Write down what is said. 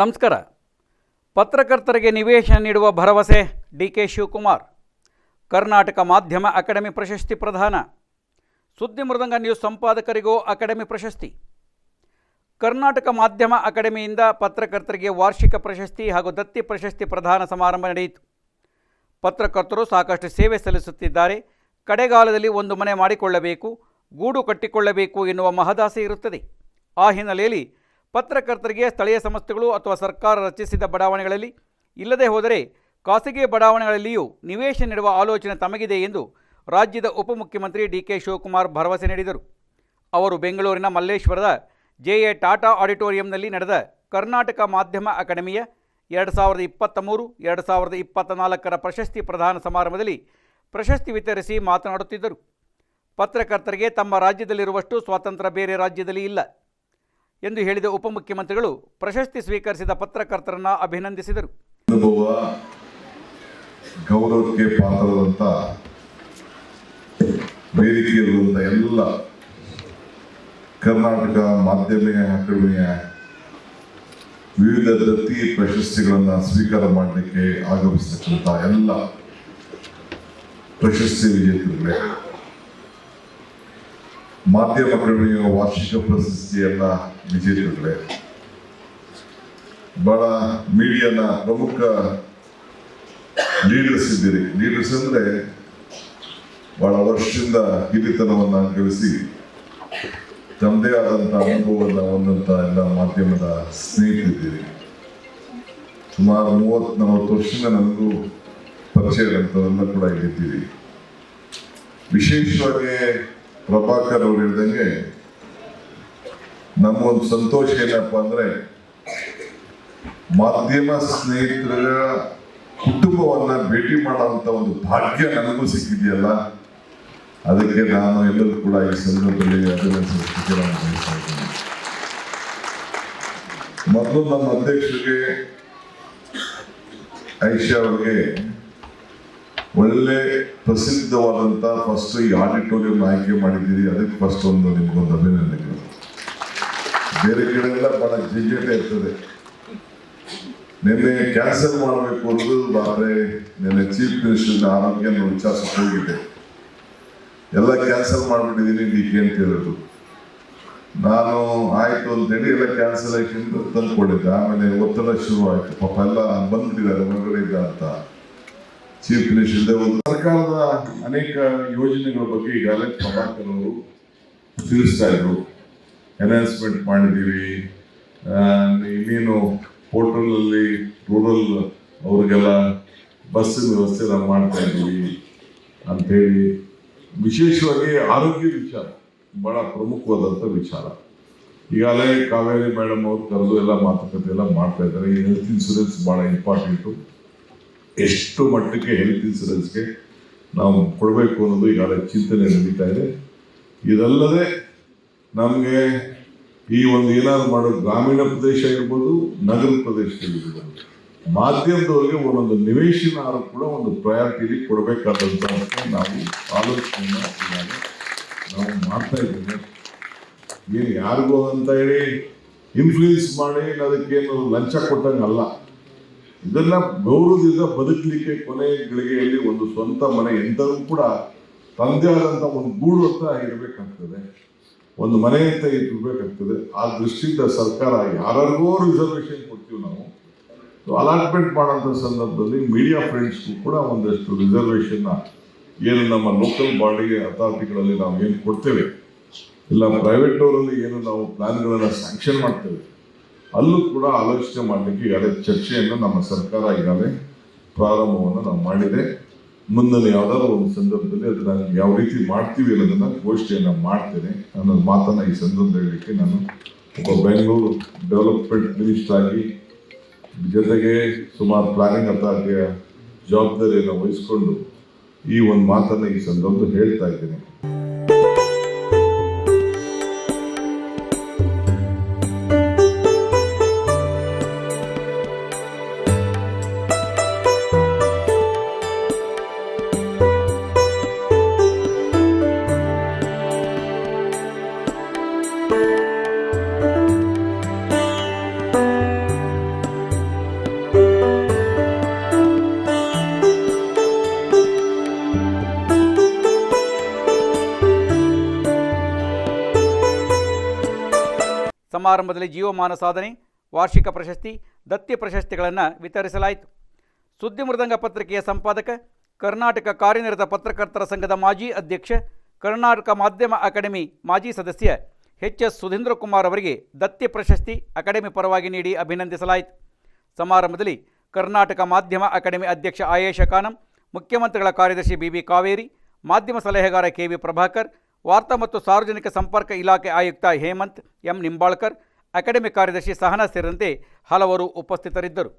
ನಮಸ್ಕಾರ. ಪತ್ರಕರ್ತರಿಗೆ ನಿವೇಶನ ನೀಡುವ ಭರವಸೆ ಡಿ ಕೆ ಶಿವಕುಮಾರ್. ಕರ್ನಾಟಕ ಮಾಧ್ಯಮ ಅಕಾಡೆಮಿ ಪ್ರಶಸ್ತಿ ಪ್ರದಾನ. ಸುದ್ದಿ ಮೃದಂಗ ನ್ಯೂಸ್ ಸಂಪಾದಕರಿಗೂ ಅಕಾಡೆಮಿ ಪ್ರಶಸ್ತಿ. ಕರ್ನಾಟಕ ಮಾಧ್ಯಮ ಅಕಾಡೆಮಿಯಿಂದ ಪತ್ರಕರ್ತರಿಗೆ ವಾರ್ಷಿಕ ಪ್ರಶಸ್ತಿ ಹಾಗೂ ದತ್ತಿ ಪ್ರಶಸ್ತಿ ಪ್ರದಾನ ಸಮಾರಂಭ ನಡೆಯಿತು. ಪತ್ರಕರ್ತರು ಸಾಕಷ್ಟು ಸೇವೆ ಸಲ್ಲಿಸುತ್ತಿದ್ದಾರೆ. ಕಡೆಗಾಲದಲ್ಲಿ ಒಂದು ಮನೆ ಮಾಡಿಕೊಳ್ಳಬೇಕು, ಗೂಡು ಕಟ್ಟಿಕೊಳ್ಳಬೇಕು ಎನ್ನುವ ಮಹದಾಸೆ ಇರುತ್ತದೆ. ಆ ಹಿನ್ನೆಲೆಯಲ್ಲಿ ಪತ್ರಕರ್ತರಿಗೆ ಸ್ಥಳೀಯ ಸಂಸ್ಥೆಗಳು ಅಥವಾ ಸರ್ಕಾರ ರಚಿಸಿದ ಬಡಾವಣೆಗಳಲ್ಲಿ ಇಲ್ಲದೆ ಹೋದರೆ ಖಾಸಗಿ ಬಡಾವಣೆಗಳಲ್ಲಿಯೂ ನಿವೇಶನ ನೀಡುವ ಆಲೋಚನೆ ತಮಗಿದೆ ಎಂದು ರಾಜ್ಯದ ಉಪಮುಖ್ಯಮಂತ್ರಿ ಡಿ ಕೆ ಶಿವಕುಮಾರ್ ಭರವಸೆ ನೀಡಿದರು. ಅವರು ಬೆಂಗಳೂರಿನ ಮಲ್ಲೇಶ್ವರದ ಜೆ ಎ ಟಾಟಾ ಆಡಿಟೋರಿಯಂನಲ್ಲಿ ನಡೆದ ಕರ್ನಾಟಕ ಮಾಧ್ಯಮ ಅಕಾಡೆಮಿಯ ಎರಡು ಸಾವಿರದ ಇಪ್ಪತ್ತ ಮೂರು, ಎರಡು ಸಾವಿರದ ಇಪ್ಪತ್ತ ನಾಲ್ಕರ ಪ್ರಶಸ್ತಿ ಪ್ರದಾನ ಸಮಾರಂಭದಲ್ಲಿ ಪ್ರಶಸ್ತಿ ವಿತರಿಸಿ ಮಾತನಾಡುತ್ತಿದ್ದರು. ಪತ್ರಕರ್ತರಿಗೆ ತಮ್ಮ ರಾಜ್ಯದಲ್ಲಿರುವಷ್ಟು ಸ್ವಾತಂತ್ರ್ಯ ಬೇರೆ ರಾಜ್ಯದಲ್ಲಿ ಇಲ್ಲ. ಎಂದು ಹೇಳಿದ ಉಪಮುಖ್ಯಮಂತ್ರಿಗಳು ಪ್ರಶಸ್ತಿ ಸ್ವೀಕರಿಸಿದ ಪತ್ರಕರ್ತರನ್ನ ಅಭಿನಂದಿಸಿದರು. ಗೌರವಕ್ಕೆ ಪಾತ್ರದಂತ ವೇದಿಕೆಯಲ್ಲಿರುವಂಥ ಎಲ್ಲ ಕರ್ನಾಟಕ ಮಾಧ್ಯಮ ಅಕಾಡೆಮಿಯ ವಿವಿಧ ದತ್ತಿ ಪ್ರಶಸ್ತಿಗಳನ್ನು ಸ್ವೀಕಾರ ಮಾಡಲಿಕ್ಕೆ ಆಗಮಿಸತಕ್ಕಂಥ ಎಲ್ಲ ಪ್ರಶಸ್ತಿ ವಿಜೇತರುಗಳೇ ಮಾಧ್ಯಮ ಪ್ರೇಮಿಯ ವಾರ್ಷಿಕ ಪ್ರಶಸ್ತಿಯನ್ನ ವಿಜೇತರುಗಳೇ ಬಹಳ ಮೀಡಿಯಾನ ಪ್ರಮುಖ ಲೀಡರ್ಸ್ ಇದ್ದೀರಿ. ಲೀಡರ್ಸ್ ಅಂದ್ರೆ ಬಹಳ ವರ್ಷದಿಂದ ಹಿರಿತನವನ್ನ ಗಳಿಸಿ ತಮ್ಮದೇ ಆದಂತ ಅನುಭವವನ್ನು ಹೊಂದಂತ ಎಲ್ಲ ಮಾಧ್ಯಮದ ಸ್ನೇಹಿತರಿದ್ದೀರಿ. ಸುಮಾರು ಮೂವತ್ತು ನಲವತ್ತು ವರ್ಷದಿಂದ ನನಗೂ ಪರಿಚಯ ಇರೋಂಥವರೆಲ್ಲ ಕೂಡ ಇಲ್ಲಿದ್ದೀರಿ ವಿಶೇಷವಾಗಿ ಪ್ರಭಾಕರ್ ಅವರು ಹೇಳ್ದಂಗೆ ನಮ್ಮ ಒಂದು ಸಂತೋಷ ಏನಪ್ಪ ಅಂದ್ರೆ ಮಾಧ್ಯಮ ಸ್ನೇಹಿತರ ಕುಟುಂಬವನ್ನ ಭೇಟಿ ಮಾಡುವಂತ ಒಂದು ಭಾಗ್ಯ ನನಗೂ ಸಿಕ್ಕಿದೆಯಲ್ಲ? ಅದಕ್ಕೆ ನಾನು ಎಲ್ಲರೂ ಕೂಡ ಈ ಸಂದರ್ಭದಲ್ಲಿ ಅಭಿನಂದಿಸಲಿಕ್ಕೆ ಮೊದಲು ನಮ್ಮ ಅಧ್ಯಕ್ಷರಿಗೆ ಐಷಾ ಅವರಿಗೆ ಒಳ್ಳೆ ಪ್ರಸಿದ್ಧವಾದಂಥ ಫಸ್ಟ್ ಈ ಆಡಿಟೋರಿಯಂ ಆಯ್ಕೆ ಮಾಡಿದ್ದೀರಿ. ಅದಕ್ಕೆ ಫಸ್ಟ್ ಒಂದು ನಿಮಗೊಂದು ಅಭಿನಂದನೆಗಳು. ಬೇರೆ ಕಡೆ ಎಲ್ಲ ಬಹಳ ಜಿಂಜಟೆ ಇರ್ತದೆ. ನಿನ್ನೆ ಕ್ಯಾನ್ಸಲ್ ಮಾಡಬೇಕು ಅನ್ನೋದು ಆದ್ರೆ ನಿನ್ನೆ ಚೀಫ್ ಮಿನಿಸ್ಟರ್ ಆರೋಗ್ಯ ವಿಚಾರಿಸಕ್ಕೆ ಹೋಗಿದ್ದೆ ಎಲ್ಲ ಕ್ಯಾನ್ಸಲ್ ಮಾಡ್ಬಿಟ್ಟಿದ್ದೀನಿ ಡಿ ಕೆ ಅಂತ ಹೇಳಿದ್ರು ನಾನು ಆಯ್ತು ಅಂತೇಳಿ ಎಲ್ಲ ಕ್ಯಾನ್ಸಲೇಷನ್ ತಂದ್ಕೊಂಡಿದ್ದೆ. ಆಮೇಲೆ ಒತ್ತಡ ಶುರು ಆಯ್ತು ಪಾಪ ಎಲ್ಲ ಬಂದ್ಬಿಟ್ಟಿದ್ದಾರೆ ಹೊರಗಡೆಯಿಂದ ಅಂತ ಚೀಫ್ ಮಿನಿಸ್ಟರ್ ಒಂದು ಸರ್ಕಾರದ ಅನೇಕ ಯೋಜನೆಗಳ ಬಗ್ಗೆ ಈಗಾಗಲೇ ಪ್ರಭಾಕರ್ ಅವರು ತಿಳಿಸ್ತಾ ಇದ್ರು. ಎನ್ಹಾನ್ಸ್ಮೆಂಟ್ ಮಾಡಿದ್ದೀವಿ. ಇನ್ನೇನು ಪೋರ್ಟಲಲ್ಲಿ ರೂರಲ್ ಅವ್ರಿಗೆಲ್ಲ ಬಸ್ಸಿನ ವ್ಯವಸ್ಥೆ ನಾವು ಮಾಡ್ತಾ ಇದ್ದೀವಿ ಅಂತೇಳಿ. ವಿಶೇಷವಾಗಿ ಆರೋಗ್ಯ ವಿಚಾರ, ಬಹಳ ಪ್ರಮುಖವಾದಂಥ ವಿಚಾರ. ಈಗಾಗಲೇ ಕಾವೇರಿ ಮೇಡಮ್ ಅವ್ರು ಕರೆದು ಎಲ್ಲ ಮಾತುಕತೆ ಎಲ್ಲ ಮಾಡ್ತಾ ಇದ್ದಾರೆ. ಈ ಹೆಲ್ತ್ ಇನ್ಸೂರೆನ್ಸ್ ಬಹಳ ಇಂಪಾರ್ಟೆಂಟು ಎಷ್ಟು ಮಟ್ಟಕ್ಕೆ ಹೆಲ್ತ್ ಇನ್ಸೂರೆನ್ಸ್ಗೆ ನಾವು ಕೊಡಬೇಕು ಅನ್ನೋದು ಈಗಾಗಲೇ ಚಿಂತನೆ ನಡೀತಾ ಇದೆ. ಇದಲ್ಲದೆ ನಮಗೆ ಈ ಒಂದು ಏನಾದ್ರು ಮಾಡೋ ಗ್ರಾಮೀಣ ಪ್ರದೇಶ ಇರ್ಬೋದು, ನಗರ ಪ್ರದೇಶದಲ್ಲಿರ್ಬೋದು ಮಾಧ್ಯಮದವರಿಗೆ ಒಂದೊಂದು ನಿವೇಶನ ಕೂಡ ಒಂದು ಪ್ರಯಾರಿಟಿಲಿ ಕೊಡಬೇಕಾದಂತ ನಾವು ಆಲೋಚನೆಯನ್ನು ನಾವು ಮಾಡ್ತಾ ಇದ್ದೇವೆ. ಏನು ಯಾರಿಗೂ ಅಂತ ಹೇಳಿ ಇನ್ಫ್ಲೂಯೆನ್ಸ್ ಮಾಡಿ ಅದಕ್ಕೇನು ಲಂಚ ಕೊಟ್ಟಂಗಲ್ಲ. ಇದನ್ನ ಗೌರವದಿಂದ ಬದುಕಲಿಕ್ಕೆ ಕೊನೆ ಗಳಿಗೆಯಲ್ಲಿ ಒಂದು ಸ್ವಂತ ಮನೆ ಎಂದರೂ ಕೂಡ ತಂದೆ ಆದಂತ ಒಂದು ಗೂಡು ಅಂತ ಇರಬೇಕಾಗ್ತದೆ. ಒಂದು ಮನೆ ಅಂತ ಇರಬೇಕಾಗ್ತದೆ. ಆ ದೃಷ್ಟಿಯಿಂದ ಸರ್ಕಾರ ಯಾರಿಗೋ ರಿಸರ್ವೇಶನ್ ಕೊಡ್ತೀವಿ ನಾವು. ಅಲಾಟ್ಮೆಂಟ್ ಮಾಡೋಂಥ ಸಂದರ್ಭದಲ್ಲಿ ಮೀಡಿಯಾ ಫ್ರೆಂಡ್ಸ್ಗೂ ಕೂಡ ಒಂದಷ್ಟು ರಿಸರ್ವೇಶನ್ನ ಏನು ನಮ್ಮ ಲೋಕಲ್ ಬಾಡಿಗೆ ಅಥಾರಿಟಿಗಳಲ್ಲಿ ನಾವು ಏನು ಕೊಡ್ತೇವೆ? ಇಲ್ಲ ಪ್ರೈವೇಟ್ ಅವರಲ್ಲಿ ಏನು ನಾವು ಪ್ಲಾನ್ಗಳನ್ನು ಸ್ಯಾಂಕ್ಷನ್ ಮಾಡ್ತೇವೆ? ಅಲ್ಲೂ ಕೂಡ ಆಲೋಚನೆ ಮಾಡಲಿಕ್ಕೆ ಈಗಾಗಲೇ ಚರ್ಚೆಯನ್ನು ನಮ್ಮ ಸರ್ಕಾರ ಈಗಾಗಲೇ ಪ್ರಾರಂಭವನ್ನು ನಾವು ಮಾಡಿದೆ. ಮುಂದಿನ ಯಾವ್ದಾದ್ರು ಒಂದು ಸಂದರ್ಭದಲ್ಲಿ ನಾನು ಯಾವ ರೀತಿ ಮಾಡ್ತೀವಿ ಅನ್ನೋದನ್ನ ಗೋಷ್ಠಿಯನ್ನು ಮಾಡ್ತೇನೆ ಅನ್ನೋ ಮಾತನ್ನ ಈ ಸಂದರ್ಭದಲ್ಲಿ ಹೇಳಲಿಕ್ಕೆ ನಾನು ಒಬ್ಬ ಬೆಂಗಳೂರು ಡೆವಲಪ್ಮೆಂಟ್ ಮಿನಿಸ್ಟರ್ ಆಗಿ ಜೊತೆಗೆ ಸುಮಾರು ಪ್ಲಾನಿಂಗ್ ಅಥಾರಿಟಿಯ ಜವಾಬ್ದಾರಿಯನ್ನು ವಹಿಸಿಕೊಂಡು ಈ ಒಂದು ಮಾತನ್ನು ಈ ಸಂದರ್ಭದಲ್ಲಿ ಹೇಳ್ತಾ ಇದ್ದೇನೆ. ಸಮಾರಂಭದಲ್ಲಿ ಜೀವಮಾನ ಸಾಧನೆ, ವಾರ್ಷಿಕ ಪ್ರಶಸ್ತಿ, ದತ್ತಿ ಪ್ರಶಸ್ತಿಗಳನ್ನು ವಿತರಿಸಲಾಯಿತು. ಸುದ್ದಿ ಮೃದಂಗ ಪತ್ರಿಕೆಯ ಸಂಪಾದಕ, ಕರ್ನಾಟಕ ಕಾರ್ಯನಿರತ ಪತ್ರಕರ್ತರ ಸಂಘದ ಮಾಜಿ ಅಧ್ಯಕ್ಷ, ಕರ್ನಾಟಕ ಮಾಧ್ಯಮ ಅಕಾಡೆಮಿ ಮಾಜಿ ಸದಸ್ಯ ಎಚ್ ಎಸ್ ಸುಧೀಂದ್ರ ಕುಮಾರ್ ಅವರಿಗೆ ದತ್ತಿ ಪ್ರಶಸ್ತಿ ಅಕಾಡೆಮಿ ಪರವಾಗಿ ನೀಡಿ ಅಭಿನಂದಿಸಲಾಯಿತು. ಸಮಾರಂಭದಲ್ಲಿ ಕರ್ನಾಟಕ ಮಾಧ್ಯಮ ಅಕಾಡೆಮಿ ಅಧ್ಯಕ್ಷ ಆಯೇಶ ಖಾನಂ ಮುಖ್ಯಮಂತ್ರಿಗಳ ಕಾರ್ಯದರ್ಶಿ ಬಿ ಬಿ ಕಾವೇರಿ, ಮಾಧ್ಯಮ ಸಲಹೆಗಾರ ಕೆ ವಿ ಪ್ರಭಾಕರ್ ವಾರ್ತಾ ಮತ್ತು ಸಾರ್ವಜನಿಕ ಸಂಪರ್ಕ ಇಲಾಖೆ ಆಯುಕ್ತ ಹೇಮಂತ್ ಎಂ ನಿಂಬಾಳ್ಕರ್, ಅಕಾಡೆಮಿ ಕಾರ್ಯದರ್ಶಿ ಸಹನಾ ಸೇರಿದಂತೆ ಹಲವರು ಉಪಸ್ಥಿತರಿದ್ದರು.